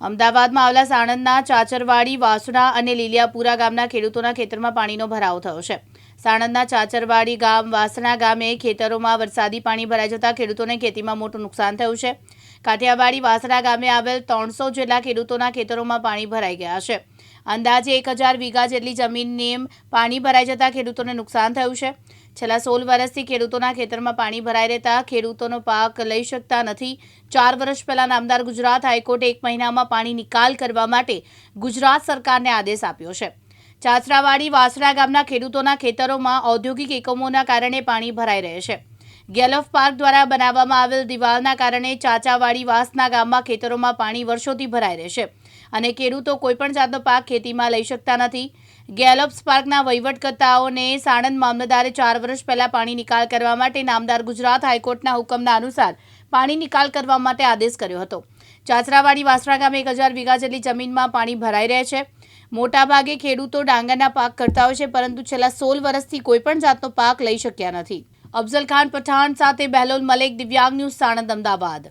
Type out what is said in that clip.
અમદાવાદમાં આવેલા સાણંદના ચાચરવાડી વાસણા અને લીલિયાપુરા ગામના ખેડૂતોના ખેતરમાં પાણીનો ભરાવો થયો છે. સાણંદના ચાચરવાડી ગામ વાસણા ગામે ખેતરોમાં વરસાદી પાણી ભરાઈ જતા ખેડૂતોને ખેતીમાં મોટું નુકસાન થયું છે. કાઠિયાવાડી વાસણા ગામે આવેલ ત્રણસો જેટલા ખેડૂતોના ખેતરોમાં પાણી ભરાઈ ગયા છે. અંદાજે એક હજાર વીઘા જેટલી જમીનને પાણી ભરાઈ જતા ખેડૂતોને નુકસાન થયું છે. છેલ્લા સોળ વર્ષથી ખેડૂતોના ખેતરમાં પાણી ભરાઈ રહેતા ખેડૂતોનો પાક લઈ શકતા નથી. ચાર વર્ષ પહેલા નામદાર ગુજરાત હાઈકોર્ટે એક મહિનામાં પાણી નિકાલ કરવા માટે ગુજરાત સરકારને આદેશ આપ્યો છે. ચાચરાવાડી વાસણા ગામના ખેડૂતોના ખેતરોમાં ઔદ્યોગિક એકમોના કારણે પાણી ભરાઈ રહે છે. ગેલફ પાર્ક દ્વારા બનાવવામાં આવેલ દિવાલના કારણે ચાચાવાડી વાસના ગામમાં ખેતરોમાં પાણી વર્ષોથી ભરાઈ રહેશે અને ખેડૂતો કોઈપણ જાતનો પાક ખેતીમાં લઈ શકતા નથી. ગેલોપ્સ પાર્કના વહીવટકર્તાઓને સાણંદ મામલતદારે ચાર વર્ષ પહેલા પાણી નિકાલ કરવા માટે નામદાર ગુજરાત હાઈકોર્ટના હુકમના અનુસાર પાણી નિકાલ કરવા માટે આદેશ કર્યો હતો. ચાચરાવાડી વાસણા ગામે એક હજાર વીઘા જેટલી જમીનમાં પાણી ભરાઈ રહે છે. મોટાભાગે ખેડૂતો ડાંગરના પાક કરતા હોય છે, પરંતુ છેલ્લા સોળ વર્ષથી કોઈપણ જાતનો પાક લઈ શક્યા નથી. અફઝલ ખાન પઠાણ સાથે બહેલોલ મલેક, દિવ્યાંગ ન્યૂઝ, સાણંદ, અમદાવાદ.